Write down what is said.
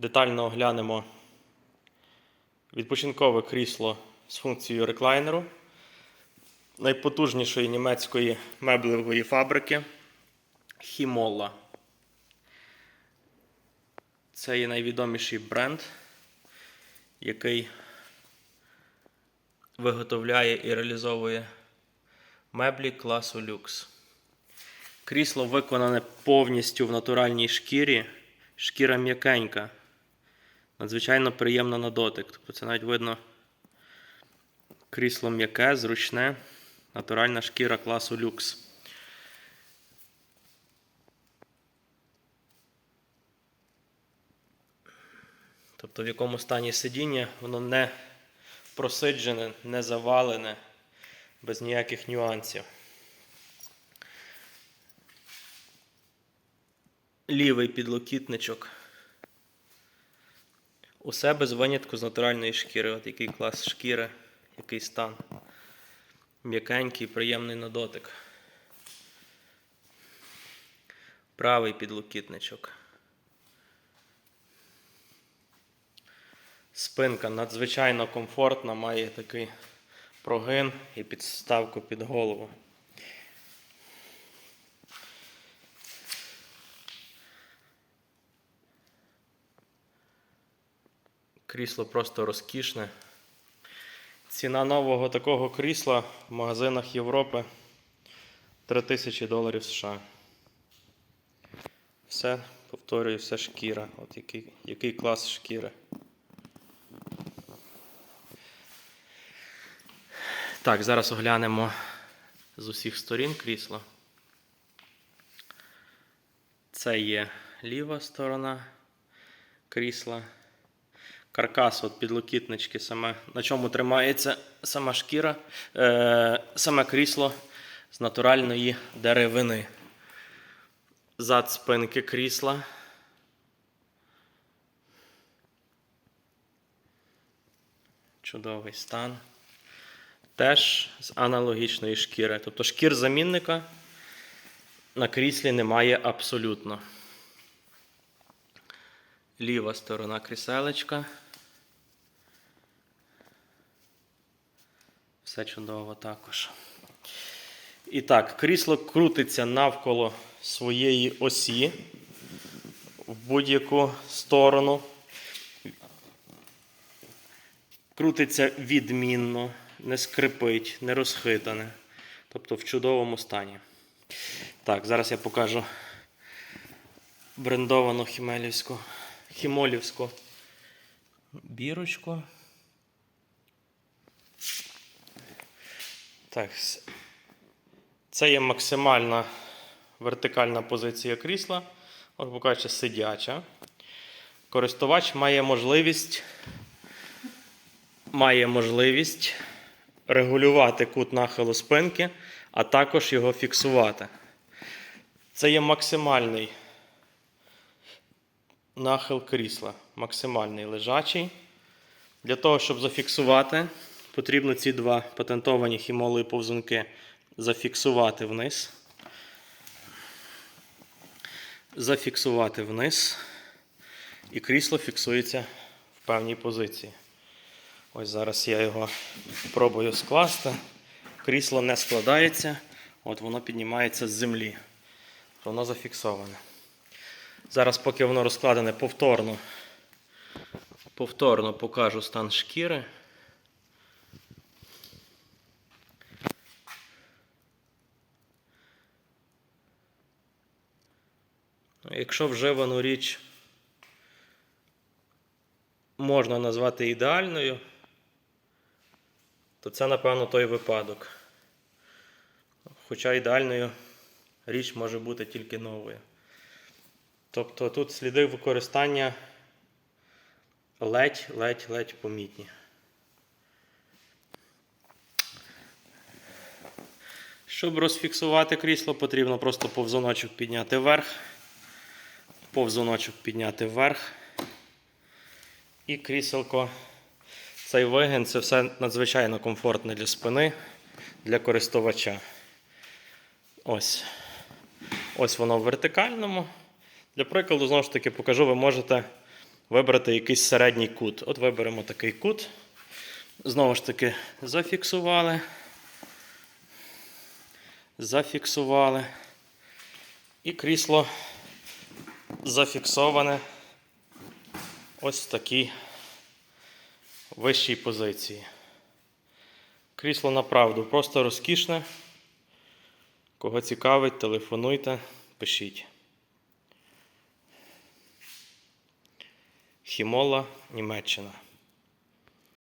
детально оглянемо відпочинкове крісло з функцією реклайнеру найпотужнішої німецької меблевої фабрики Хімола. Це є найвідоміший бренд, який виготовляє і реалізовує меблі класу люкс. Крісло виконане повністю в натуральній шкірі. Шкіра м'якенька. Надзвичайно приємна на дотик. Тобто це навіть видно крісло м'яке, зручне, натуральна шкіра класу люкс. Тобто в якому стані сидіння, воно не просиджене, не завалене, без ніяких нюансів. Лівий підлокітничок. Усе без винятку з натуральної шкіри. От який клас шкіри, який стан. М'якенький, приємний на дотик. Правий підлокітничок. Спинка надзвичайно комфортна, має такий прогин і підставку під голову. Крісло просто розкішне. Ціна нового такого крісла в магазинах Європи 3000 доларів США. Все, повторюю, все шкіра. От який, який клас шкіри. Так, зараз оглянемо з усіх сторін крісла. Це є ліва сторона крісла. Каркас от підлокітнички, саме, на чому тримається сама шкіра, е, саме крісло з натуральної деревини. Зад спинки крісла. Чудовий стан. Теж з аналогічної шкіри. Тобто шкір замінника на кріслі немає абсолютно. Ліва сторона кріселечка. Все чудово також. І так, крісло крутиться навколо своєї осі в будь-яку сторону. Крутиться відмінно, не скрипить, не розхитане. Тобто в чудовому стані. Так, зараз я покажу брендовану хімелівську, хімолівську бірочку. Так, це є максимальна вертикальна позиція крісла, от покажучи, сидяча. Користувач має можливість, має можливість регулювати кут нахилу спинки, а також його фіксувати. Це є максимальний нахил крісла, максимальний лежачий. Для того, щоб зафіксувати, потрібно ці два патентовані хімолові повзунки зафіксувати вниз. Зафіксувати вниз. І крісло фіксується в певній позиції. Ось зараз я його пробую скласти. Крісло не складається, от воно піднімається з землі. Воно зафіксоване. Зараз, поки воно розкладене, повторно, повторно покажу стан шкіри. Якщо вживану річ можна назвати ідеальною, то це, напевно, той випадок. Хоча ідеальною річ може бути тільки новою. Тобто тут сліди використання ледь-ледь-ледь помітні. Щоб розфіксувати крісло, потрібно просто повзуночок підняти вверх, повзуночок підняти вверх. І кріселко, цей вигін це все надзвичайно комфортне для спини, для користувача. Ось. Ось воно в вертикальному. Для прикладу, знову ж таки, покажу, ви можете вибрати якийсь середній кут. От виберемо такий кут. Знову ж таки, зафіксували. Зафіксували. І крісло зафіксоване ось в такій вищій позиції. Крісло направду просто розкішне. Кого цікавить, телефонуйте, пишіть. Хімола, Німеччина.